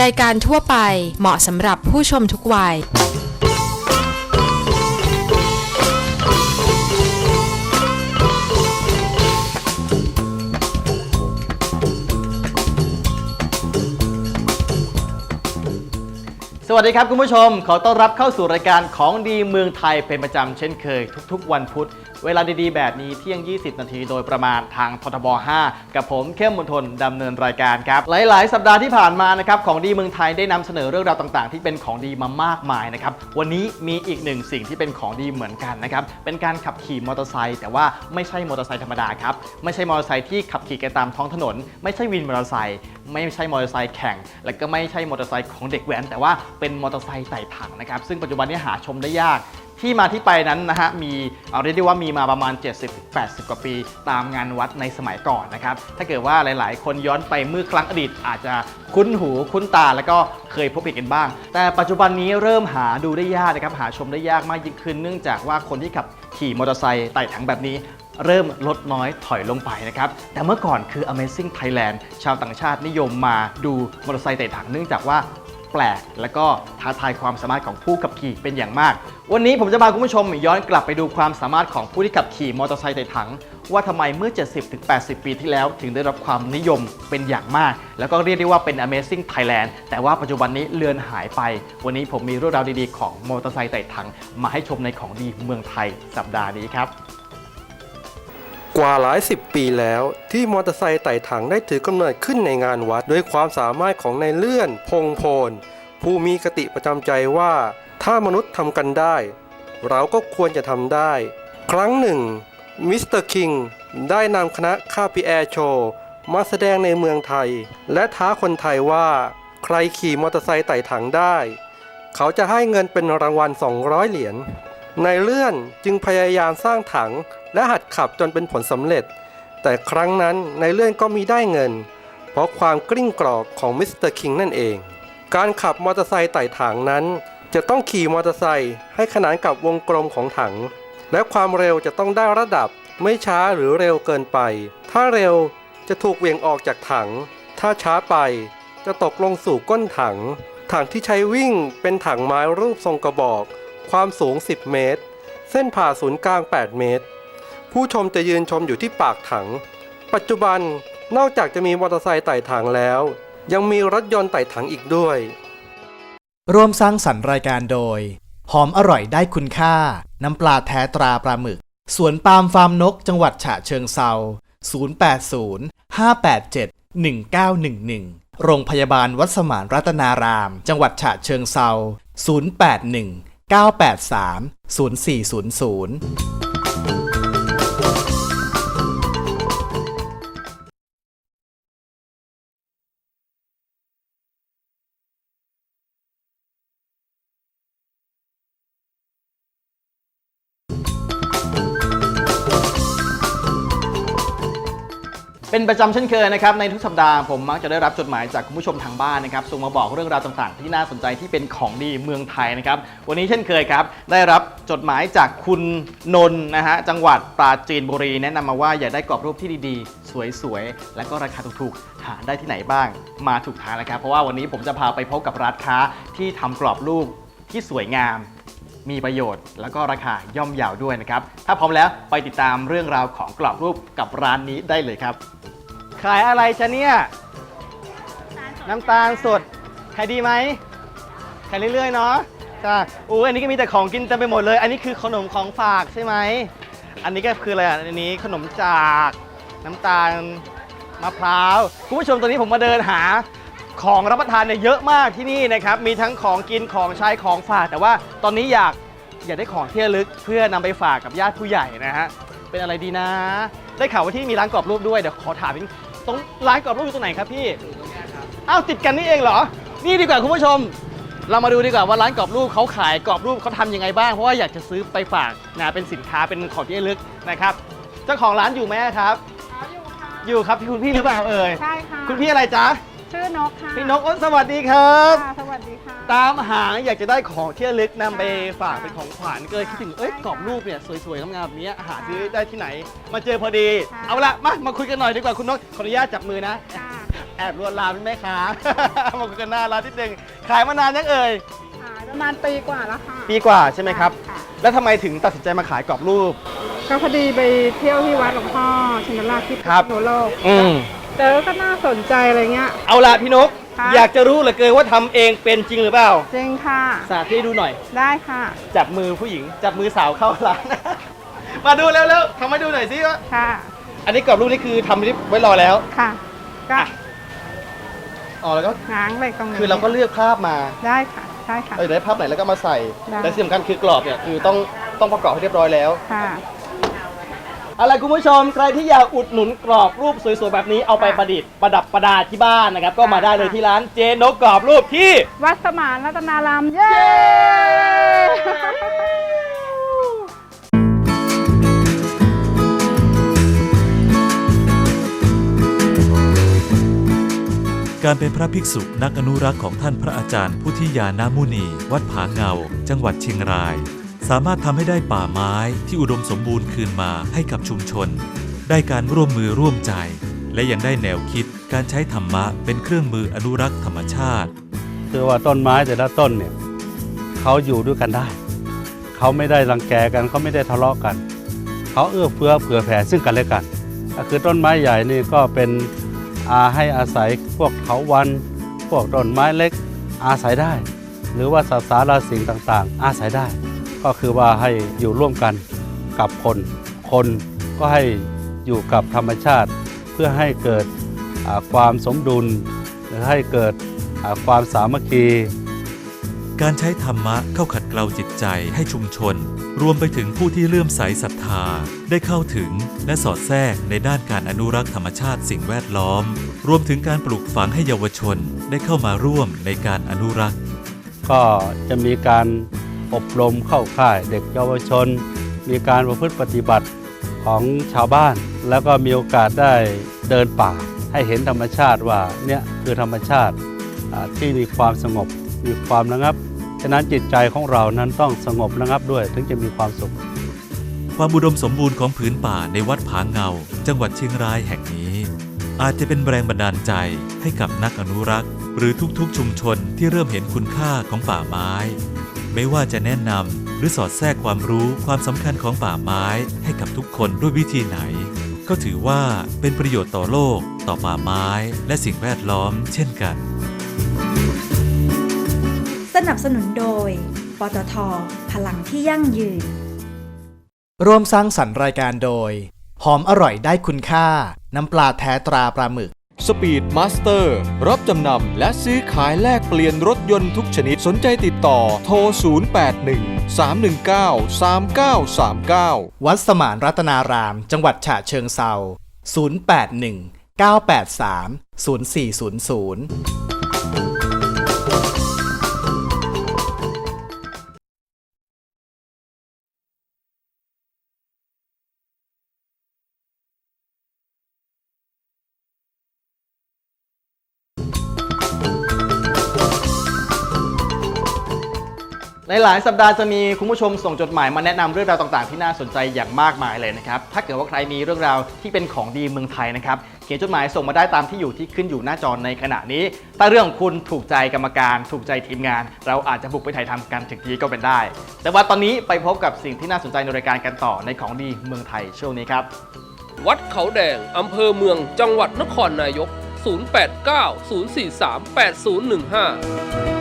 รายการทั่วไปเหมาะสำหรับผู้ชมทุกวัย สวัสดีครับคุณผู้ชม ขอต้อนรับเข้าสู่รายการของดีเมืองไทยเป็นประจำเช่นเคยทุกๆ วันพุธ เวลาดีๆ แบบนี้เที่ยง 20 นาทีโดยประมาณทางททบ 5 กับผมเข้มมนทนดำเนินรายการครับ หลายๆ สัปดาห์ที่ผ่านมานะครับของดีเมืองไทยได้นำเสนอเรื่องราวต่างๆ ที่เป็นของดีมามากมายนะครับวันนี้มีอีกหนึ่งสิ่งที่เป็นของดีเหมือนกันนะครับเป็นการขับขี่มอเตอร์ไซค์แต่ว่าไม่ใช่มอเตอร์ไซค์ธรรมดาครับไม่ใช่มอเตอร์ไซค์ที่ขับขี่กันตามท้องถนน ไม่ใช่วินมอเตอร์ไซค์ไม่ใช่มอเตอร์ไซค์แข่ง และก็ไม่ใช่มอเตอร์ไซค์ของเด็กแว้นแต่ว่าเป็นมอเตอร์ไซค์ไต่ถังนะครับซึ่งปัจจุบันนี้หาชมได้ยาก ที่มาที่ไปนั้นนะฮะมีเอาเรียกได้ว่ามีมาประมาณ 70-80 กว่าปี ตามงานวัดในสมัยก่อนนะครับ ถ้าเกิดว่าหลายๆ คนย้อนไปเมื่อครั้งอดีต อาจจะคุ้นหูคุ้นตาแล้วก็เคยพบเห็นกันบ้าง แต่ปัจจุบันนี้เริ่มหาดูได้ยากนะครับหาชมได้ยากมากยิ่งขึ้น เนื่องจากว่าคนที่ขับขี่มอเตอร์ไซค์ไต่ถังแบบนี้เริ่มลดน้อยถอยลงไปนะครับ แต่เมื่อก่อนคือ Amazing Thailand ชาวต่างชาตินิยมมาดูมอเตอร์ไซค์ไต่ถังเนื่องจากว่า แปลก และก็ท้าทายความสามารถของผู้ขับขี่เป็นอย่างมาก วันนี้ผมจะพาคุณผู้ชมย้อนกลับไปดูความสามารถของผู้ที่ขับขี่มอเตอร์ไซค์ไต่ถัง ว่าทำไมเมื่อ 70-80 ปีที่แล้ว ถึงได้รับความนิยมเป็นอย่างมาก แล้วก็เรียกได้ว่าเป็น Amazing Thailand แต่ว่าปัจจุบันนี้เลือนหายไป วันนี้ผมมีเรื่องราวดีๆของมอเตอร์ไซค์ไต่ถัง มาให้ชมในของดีเมืองไทยสัปดาห์นี้ครับ กว่าหลายสิบปีแล้วที่มอเตอร์ไซค์ไต่ถังได้ถือกำเนิดขึ้นในงานวัดด้วยความสามารถของนายเลื่อน พงโพลผู้มีคติประจำใจว่า ถ้ามนุษย์ทำกันได้ เราก็ควรจะทำได้ ครั้งหนึ่งมิสเตอร์คิงได้นำคณะคาปิแอร์โชว์มาแสดงในเมืองไทย และท้าคนไทยว่า ใครขี่มอเตอร์ไซค์ไต่ถังได้ เขาจะให้เงินเป็นรางวัล 200 เหรียญ นายเลื่อนจึงพยายามสร้างถังและหัดขับจนเป็นผลสำเร็จ แต่ครั้งนั้นนายเลื่อนก็มีได้เงิน เพราะความกลิ้งกรอกของมิสเตอร์คิงนั่นเอง การขับมอเตอร์ไซค์ไต่ถังนั้น จะต้องขี่มอเตอร์ไซค์ให้ขนานกับวงกลมของถัง และความเร็วจะต้องได้ระดับไม่ช้าหรือเร็วเกินไป ถ้าเร็วจะถูกเวียงออกจากถัง ถ้าช้าไปจะตกลงสู่ก้นถัง ถังที่ใช้วิ่งเป็นถังไม้รูปทรงกระบอก ความสูง 10 เมตร เส้นผ่าศูนย์กลาง 8 เมตร ผู้ชมจะยืนชมอยู่ที่ปากถัง ปัจจุบันนอกจากจะมีมอเตอร์ไซค์ไต่ถังแล้ว ยังมีรถยนต์ไต่ถังอีกด้วยร่วมสร้างสรรค์รายการโดย หอมอร่อยได้คุณค่า น้ำปลาแท้ตราปลาหมึก สวนปาล์มฟาร์มนกจังหวัดฉะเชิงเซา080 587 1911 โรงพยาบาลวัดสมานรัตนาราม จังหวัดฉะเชิงเซา081 983 0400 เป็นประจำเช่นเคยนะครับในทุกสัปดาห์ผมมักจะได้รับจดหมายจากคุณผู้ชมทางบ้านนะครับส่งมาบอกเรื่องราวต่างๆ ที่น่าสนใจที่เป็นของดีเมืองไทยนะครับวันนี้เช่นเคยครับได้รับจดหมายจากคุณนนท์นะฮะจังหวัดปราจีนบุรีแนะนำมาว่าอยากได้กรอบรูปที่ดีๆ สวยๆ และก็ราคาถูกๆหาได้ที่ไหนบ้างมาถูกทางแล้วครับเพราะว่าวันนี้ผมจะพาไปพบกับร้านค้าที่ทำกรอบรูปที่สวยงาม มีประโยชน์ แล้วก็ราคาย่อมเยาวด้วยนะครับถ้าพร้อมแล้วไปติดตามเรื่องราวของกรอบรูปกับร้านนี้ได้เลยครับ ขายอะไรชะเนี่ย น้ำตาลสด ขายดีไหม ขายเรื่อยๆเนาะจ้าอู้อันนี้ก็มีแต่ของกินเต็มไปหมดเลย อันนี้คือขนมของฝากใช่ไหม อันนี้ก็คืออะไรอะ อันนี้ขนมจาก น้ำตาลมะพร้าว คุณผู้ชมตอนนี้ผมมาเดินหาของรับประทานเนี่ยเยอะมากที่นี่นะครับ มีทั้งของกินของใช้ของฝาก แต่ว่าตอนนี้อยากอยากได้ของที่ระลึกเพื่อนำไปฝากกับญาติผู้ใหญ่นะฮะ เป็นอะไรดีนะ ได้ข่าวว่าที่มีร้านกรอบรูปด้วย เดี๋ยวขอถามนิด ตรงร้านกรอบรูปอยู่ตรงไหนครับพี่อ้าวติดกันนี่เองเหรอ นี่ดีกว่าคุณผู้ชม เรามาดูดีกว่าว่าร้านกรอบรูปเขาขายกรอบรูปเขาทำยังไงบ้างเพราะว่าอยากจะซื้อไปฝากนะเป็นสินค้าเป็นของที่ระลึกนะครับเจ้าของร้านอยู่ไหมครับ อยู่ค่ะอยู่ครับคุณพี่หรือเปล่าเอ่ยใช่ค่ะคุณพี่อะไรจ๊ะ ชื่อนกค่ะพี่นกอ้นสวัสดีครับ ค่ะสวัสดีค่ะ ตามหาอยากจะได้ของที่ระลึกนำไปฝากเป็นของขวัญก็เลยคิดถึงเอ้ยใช่ค่ะกรอบรูปเนี่ยสวยๆงามๆแบบนี้หาซื้อได้ที่ไหน มาเจอพอดี ค่ะ เอาละมามาคุยกันหน่อยดีกว่าคุณนกขออนุญาตจับมือนะ ค่ะแอบลวนลามแม่ค้า มาคุยกันหน้าร้านนิดนึงขายมานานยังเอ่ยขายประมาณปีกว่าแล้วค่ะปีกว่าใช่ไหมครับค่ะแล้วทำไมถึงตัดสินใจมาขายกรอบรูป ก็พอดีไปเที่ยวที่วัดหลวงพ่อชินราชที่พิครับษณุโลกอืม เจอก็น่าสนใจอะไรเงี้ย เอาละพี่นก ค่ะ อยากจะรู้เหลือเกินว่าทำเองเป็นจริงหรือเปล่า จริงค่ะ สาธิตให้ดูหน่อย ได้ค่ะ จับมือผู้หญิง จับมือสาวเข้าร้าน มาดูเร็วๆทำให้ดูหน่อยสิว่าค่ะ อันนี้กรอบรูปนี่คือทำไว้รอแล้ว ค่ะ ก็อะ อ๋อแล้วก็ง้างเหล็กตรงนี้คือเราก็เลือกภาพมาได้ค่ะใช่ค่ะเออได้ภาพไหนแล้วก็มาใส่ได้ และที่สำคัญคือกรอบเนี่ยคือต้องต้องประกอบให้เรียบร้อยแล้ว ค่ะ อะไรคุณผู้ชมใครที่อยากอุดหนุนกรอบรูปสวยๆแบบนี้เอาไปประดิษฐ์ประดับประดาที่บ้านนะครับ ก็มาได้เลยที่ร้านเจนกกรอบรูปที่ วัดสมานรัตนาราม เย้ การเป็นพระภิกษุนักอนุรักษ์ของท่านพระอาจารย์ พุทธิยานามุนี วัดผาเงา จังหวัดเชียงราย สามารถทำให้ได้ป่าไม้ที่อุดมสมบูรณ์คืนมาให้กับชุมชน ได้การร่วมมือร่วมใจ และยังได้แนวคิดการใช้ธรรมะเป็นเครื่องมืออนุรักษ์ธรรมชาติ คือว่าต้นไม้แต่ละต้นเนี่ยเขาอยู่ด้วยกันได้ เขาไม่ได้รังแกกันเขาไม่ได้ทะเลาะกัน เขาเอื้อเฟื้อเผื่อแผ่ซึ่งกันและกันก็คือต้นไม้ใหญ่นี่ก็เป็นอาให้อาศัยพวกเขาวัน พวกต้นไม้เล็กอาศัยได้ หรือว่าสัตว์สาราสิ่งต่างๆ อาศัยได้ ก็คือว่าให้อยู่ร่วมกันกับคน คนก็ให้อยู่กับธรรมชาติ เพื่อให้เกิดอ่าความสมดุล หรือให้เกิดอ่าความสามัคคี การใช้ธรรมะเข้าขัดเกลาจิตใจให้ชุมชน รวมไปถึงผู้ที่เลื่อมใสศรัทธา ได้เข้าถึงและสอดแทรกในด้านการอนุรักษ์ธรรมชาติสิ่งแวดล้อม รวมถึงการปลูกฝังให้เยาวชนได้เข้ามาร่วมในการอนุรักษ์ ก็จะมีการ อบรมเข้าค่ายเด็กเยาวชน มีการประพฤติปฏิบัติของชาวบ้าน แล้วก็มีโอกาสได้เดินป่า ให้เห็นธรรมชาติว่าเนี่ยคือธรรมชาติที่มีความสงบมีความระงับ ฉะนั้นจิตใจของเรานั้นต้องสงบระงับด้วยถึงจะมีความสุข ความอุดมสมบูรณ์ของผืนป่าในวัดผาเงา จังหวัดเชียงรายแห่งนี้ อาจจะเป็นแรงบันดาลใจให้กับนักอนุรักษ์ หรือทุกๆชุมชนที่เริ่มเห็นคุณค่าของป่าไม้ ไม่ว่าจะแนะนำหรือสอดแทรกความรู้ความสำคัญของป่าไม้ให้กับทุกคนด้วยวิธีไหน ก็ถือว่าเป็นประโยชน์ต่อโลก ต่อป่าไม้และสิ่งแวดล้อมเช่นกัน สนับสนุนโดย ปตท พลังที่ยั่งยืนร่วมสร้างสรรค์รายการโดย หอมอร่อยได้คุณค่า น้ำปลาแท้ตราปลาหมึก สปีดมาสเตอร์รับจำนำและซื้อขายแลกเปลี่ยนรถยนต์ทุกชนิดสนใจติดต่อโทร 081 319 3939 วัดสมานรัตนาราม จังหวัดฉะเชิงเซา081 983 0400 ในหลายสัปดาห์จะมีคุณผู้ชมส่งจดหมายมาแนะนำเรื่องราวต่างๆ ที่น่าสนใจอย่างมากมายเลยนะครับ ถ้าเกิดว่าใครมีเรื่องราวที่เป็นของดีเมืองไทยนะครับ เขียนจดหมายส่งมาได้ตามที่อยู่ที่ขึ้นอยู่หน้าจอในขณะนี้ ถ้าเรื่องของคุณถูกใจกรรมการ ถูกใจทีมงาน เราอาจจะบุกไปถ่ายทำกันถึงที่ก็เป็นได้ แต่ว่าตอนนี้ไปพบกับสิ่งที่น่าสนใจในรายการกันต่อในของดีเมืองไทยช่วงนี้ครับ วัดเขาแดงอำเภอเมือง จังหวัดนครนายก 089 043 8015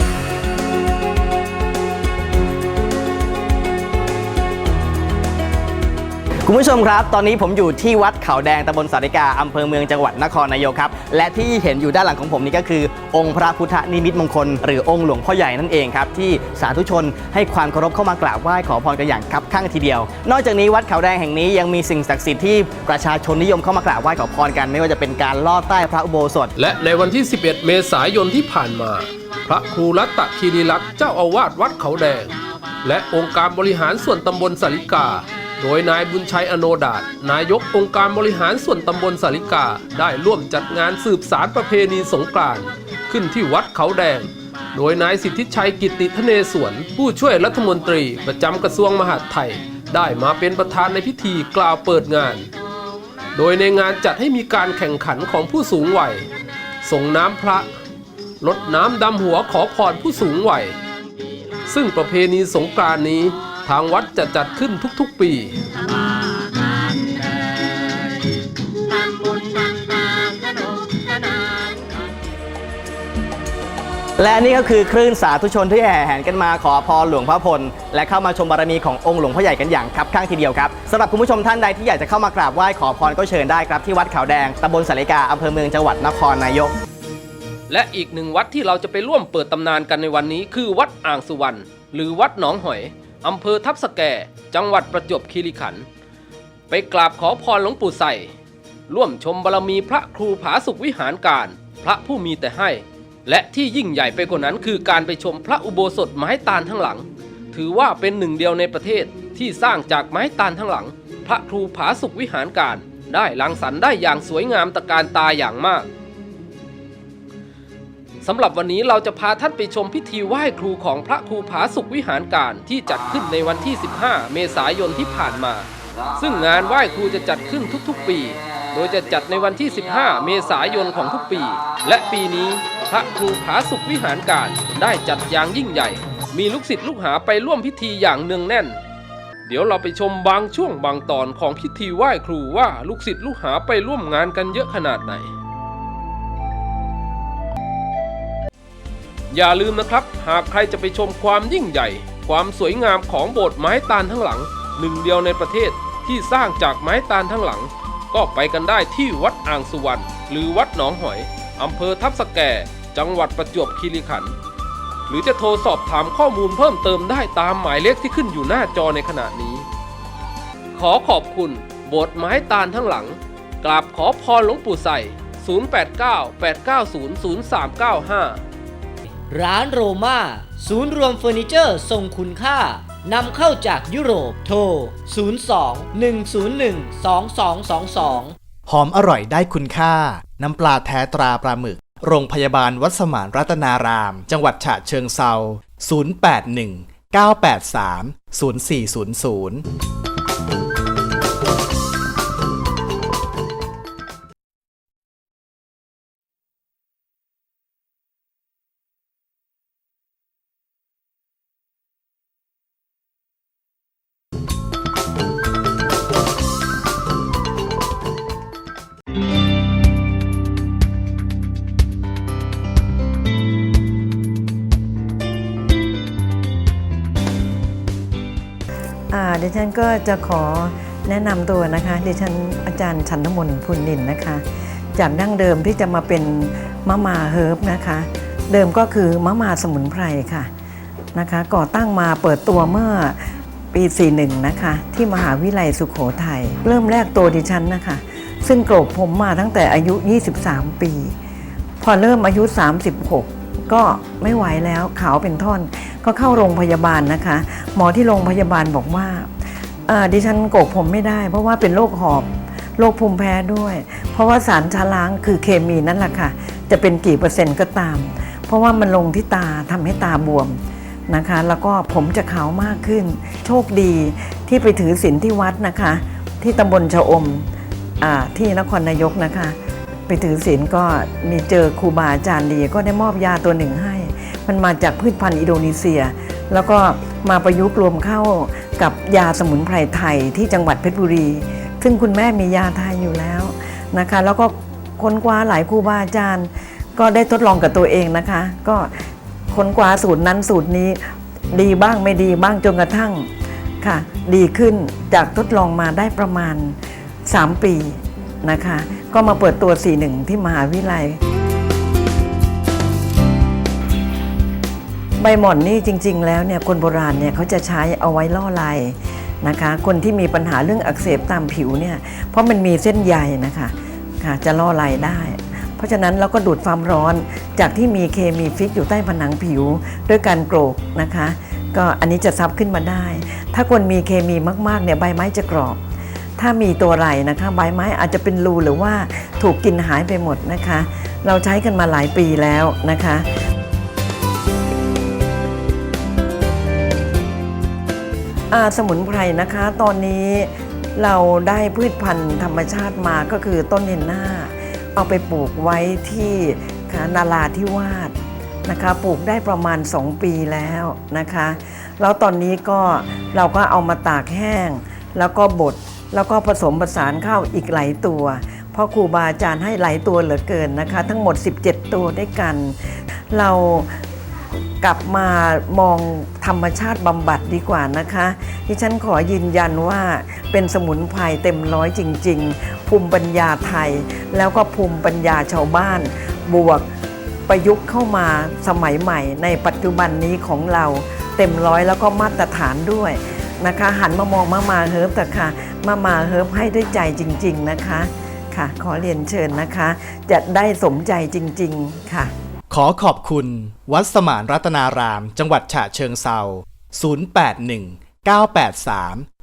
คุณผู้ชมครับ ตอนนี้ผมอยู่ที่วัดเขาแดงตำบลสาริกาอำเภอเมืองจังหวัดนครนายกครับ และที่เห็นอยู่ด้านหลังของผมนี่ก็คือ องค์พระพุทธนิมิตมงคล หรือองค์หลวงพ่อใหญ่นั่นเองครับ ที่สาธุชนให้ความเคารพเข้ามากราบไหว้ขอพรกันอย่างคับข้างทีเดียว นอกจากนี้วัดเขาแดงแห่งนี้ยังมีสิ่งศักดิ์สิทธิ์ที่ประชาชนนิยมเข้ามากราบไหว้ขอพรกัน ไม่ว่าจะเป็นการลอดใต้พระอุโบสถ และในวันที่ 11 เมษายนที่ผ่านมา พระครูรัตตคีรีลักษ์เจ้าอาวาสวัดเขาแดง และองค์การบริหารส่วนตำบลสาริกา โดยนายบุญชัยอโนดาตนายกองค์การบริหารส่วนตำบลสาริกา ได้ร่วมจัดงานสืบสารประเพณีสงกรานต์ขึ้นที่วัดเขาแดง โดยนายสิทธิชัยกิติทเนศวรผู้ช่วยรัฐมนตรีประจำกระทรวงมหาดไทย ได้มาเป็นประธานในพิธีกล่าวเปิดงาน โดยในงานจัดให้มีการแข่งขันของผู้สูงวัยส่งน้ำพระลดน้ำดำหัวขอพรผู้สูงวัยซึ่งประเพณีสงกรานต์นี้ ทางวัดจะจัดขึ้นทุกๆปีและนี่ก็คือคลื่นสาธุชนที่แห่แหนกันมาขอพรหลวงพ่อพล และเข้ามาชมบารมีขององค์หลวงพ่อใหญ่กันอย่างคับข้างทีเดียวครับสำหรับคุณผู้ชมท่านใดที่อยากจะเข้ามากราบไหว้ขอพรก็เชิญได้ครับที่วัดขาวแดงตำบลสาริกาอำเภอเมืองจังหวัดนครนายก และอีกหนึ่งวัดที่เราจะไปร่วมเปิดตำนานกันในวันนี้ คือวัดอ่างสุวรรณหรือวัดหนองหอย อำเภอทับสแก จังหวัดประจวบคีรีขันธ์ไปกราบขอพรหลวงปู่ใส่ ร่วมชมบารมีพระครูผาสุขวิหารการ พระผู้มีแต่ให้ และที่ยิ่งใหญ่ไปกว่านั้นคือการไปชมพระอุโบสถไม้ตาลทั้งหลัง ถือว่าเป็นหนึ่งเดียวในประเทศที่สร้างจากไม้ตาลทั้งหลัง พระครูผาสุขวิหารการ ได้รังสรรค์ได้อย่างสวยงามตะการตาอย่างมาก สำหรับวันนี้เราจะพาท่านไปชมพิธีไหว้ครูของพระครูผาสุขวิหารการที่จัดขึ้นในวันที่ 15 เมษายนที่ผ่านมา ซึ่งงานไหว้ครูจะจัดขึ้นทุกๆปี โดยจะจัดในวันที่ 15 เมษายนของทุกปี และปีนี้พระครูผาสุขวิหารการได้จัดอย่างยิ่งใหญ่ มีลูกศิษย์ลูกหาไปร่วมพิธีอย่างเนืองแน่น เดี๋ยวเราไปชมบางช่วงบางตอนของพิธีไหว้ครูว่าลูกศิษย์ลูกหาไปร่วมงานกันเยอะขนาดไหน อย่าลืมนะครับ หากใครจะไปชมความยิ่งใหญ่ ความสวยงามของโบสถ์ไม้ตาลทั้งหลัง หนึ่งเดียวในประเทศที่สร้างจากไม้ตาลทั้งหลัง ก็ไปกันได้ที่วัดอ่างสุวรรณหรือวัดหนองหอยอำเภอทับสะแกจังหวัดประจวบคีรีขันธ์หรือจะโทรสอบถามข้อมูลเพิ่มเติมได้ตามหมายเลขที่ขึ้นอยู่หน้าจอในขณะนี้ ขอขอบคุณโบสถ์ไม้ตาลทั้งหลัง กราบขอพรหลวงปู่ใส่ 0898900395 ร้านโรม่าศูนย์รวมเฟอร์นิเจอร์ทรงคุณค่านำเข้าจากยุโรป โทร 02 101 2222 หอมอร่อยได้คุณค่า น้ำปลาแท้ตราปลาหมึก โรงพยาบาลวัดสมานรัตนาราม จังหวัดฉะเชิงเซา 081 983 0400 ดิฉันก็จะขอแนะนำตัวนะคะ ดิฉันอาจารย์ชันทมนพุนนินนะคะ จากดั้งเดิมที่จะมาเป็นมะมาเฮิร์บนะคะ เดิมก็คือมะมาสมุนไพรค่ะนะคะ ก่อตั้งมาเปิดตัวเมื่อปี 41 นะคะ ที่มหาวิทยาลัยสุขโขทยัยเริ่มแรกตัวดิฉันนะคะ ซึ่งโกรกผมมาตั้งแต่อายุ 23 ปี พอเริ่มอายุ 36 ก็ไม่ไหวแล้วขาวเป็นท่อน ก็เข้าโรงพยาบาลนะคะ หมอที่โรงพยาบาลบอกว่าดิฉันโกกผมไม่ได้ เพราะว่าเป็นโรคหอบโรคภูมิแพ้ด้วย เพราะว่าสารชาล้างคือเคมีนั่นแหละค่ะ จะเป็นกี่เปอร์เซ็นต์ก็ตาม เพราะว่ามันลงที่ตาทำให้ตาบวมนะคะ แล้วก็ผมจะขาวมากขึ้น โชคดีที่ไปถือศีลที่วัดนะคะ ที่ตำบลชะอมอที่นครนายกนะคะ ไปถือศีลก็มีเจอครูบาอาจารย์ดีก็ได้มอบยาตัวหนึ่งให้ มันมาจากพืชพันธุ์อินโดนีเซีย แล้วก็มาประยุกต์รวมเข้ากับยาสมุนไพรไทยที่จังหวัดเพชรบุรี ซึ่งคุณแม่มียาไทยอยู่แล้วนะคะ แล้วก็ค้นคว้าหลายครูบาอาจารย์ ก็ได้ทดลองกับตัวเองนะคะ ก็ค้นคว้าสูตรนั้นสูตรนี้ดีบ้างไม่ดีบ้างจนกระทั่งค่ะ ดีขึ้นจากทดลองมาได้ประมาณ 3 ปีนะคะ ก็มาเปิดตัว 41 ที่มหาวิทยาลัย ใบหม่อนนี่จริง ๆ แล้วเนี่ยคนโบราณเนี่ยเขาจะใช้เอาไว้ล่อลายนะคะ คนที่มีปัญหาเรื่องอักเสบตามผิวเนี่ยเพราะมันมีเส้นใยนะคะค่ะจะล่อลายได้ เพราะฉะนั้นเราก็ดูดความร้อนจากที่มีเคมีฟิกอยู่ใต้ผนังผิวด้วยการโกรกนะคะ ก็อันนี้จะซับขึ้นมาได้ ถ้าคนมีเคมีมากๆเนี่ยใบไม้จะกรอบ ถ้ามีตัวไรนะคะ ใบไม้อาจจะเป็นรูหรือว่าถูกกินหายไปหมดนะคะ เราใช้กันมาหลายปีแล้วนะคะ อาสมุนไพรนะคะ ตอนนี้เราได้พืชพันธุ์ธรรมชาติมาก็คือต้นเฮนนาเอาไปปลูกไว้ที่นาราธิวาสนะคะปลูกได้ประมาณ 2 ปีแล้วนะคะ แล้วตอนนี้ก็เราก็เอามาตากแห้ง แล้วก็บดแล้วก็ผสมผสานเข้าอีกหลายตัวเพราะครูบาอาจารย์ให้หลายตัวเหลือเกินนะคะ ทั้งหมด 17 ตัวด้วยกัน เรากลับมามอง ธรรมชาติบำบัดดีกว่านะคะที่ฉันขอยืนยันว่าเป็นสมุนไพรเต็มร้อยจริง ๆ ภูมิปัญญาไทย แล้วก็ภูมิปัญญาชาวบ้าน บวกประยุกต์เข้ามาสมัยใหม่ ในปัจจุบันนี้ของเราเต็มร้อยแล้วก็มาตรฐานด้วยนะคะ หันมามองมามาเฮิร์บแต่ค่ะ มามาเฮิร์บให้ด้วยใจจริง ๆนะคะค่ะ ขอเรียนเชิญนะคะ จะได้สมใจจริง ๆ ค่ะ ขอขอบคุณวัดสมานรัตนาราม จังหวัดฉะเชิงเซา081 983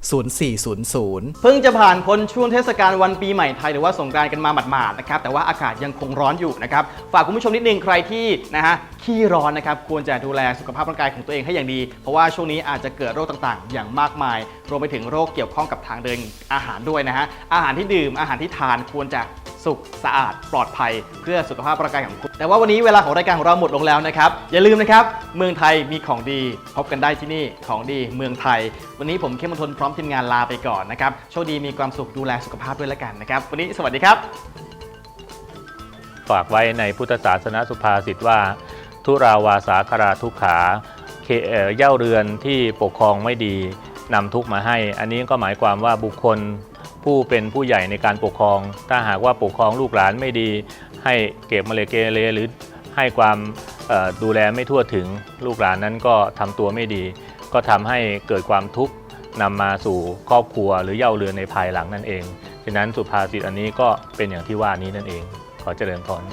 0400 เพิ่งจะผ่านพ้นช่วงเทศกาลวันปีใหม่ไทยหรือว่าสงกรานต์กันมาหมาดๆนะครับแต่ว่าอากาศยังคงร้อนอยู่นะครับฝากคุณผู้ชมนิดนึงใครที่นะฮะขี้ร้อนนะครับควรจะดูแลสุขภาพร่างกายของตัวเองให้อย่างดี เพราะว่าช่วงนี้อาจจะเกิดโรคต่างๆ อย่างมากมาย รวมไปถึงโรคเกี่ยวข้องกับทางเดินอาหารด้วยนะฮะอาหารที่ดื่มอาหารที่ทานควรจะ สุขสะอาดปลอดภัยเพื่อสุขภาพร่างกายของคุณ แต่ว่าวันนี้เวลาของรายการของเราหมดลงแล้วนะครับ อย่าลืมนะครับ เมืองไทยมีของดี พบกันได้ที่นี่ของดีเมืองไทย วันนี้ผมเข้มมนทนพร้อมทีมงานลาไปก่อนนะครับโชคดีมีความสุขดูแลสุขภาพด้วยแล้วกันนะครับวันนี้สวัสดีครับ ฝากไว้ในพุทธศาสนสุภาษิตว่า ทุราวาสาคราทุกขาเคเอ่อเย่าเรือนที่ปกครองไม่ดีนำทุกข์มาให้ อันนี้ก็หมายความว่าบุคคล ผู้เป็นผู้ใหญ่ในการปกครอง ถ้าหากว่าปกครองลูกหลานไม่ดี ให้เก็บมาเลเกเรหรือให้ความดูแลไม่ทั่วถึงลูกหลานนั้นก็ทำตัวไม่ดี ก็ทำให้เกิดความทุกข์นำมาสู่ครอบครัวหรือเย่าเรือนในภายหลังนั่นเองฉะนั้นสุภาษิตอันนี้ก็เป็นอย่างที่ว่านี้นั่นเอง ขอเจริญพร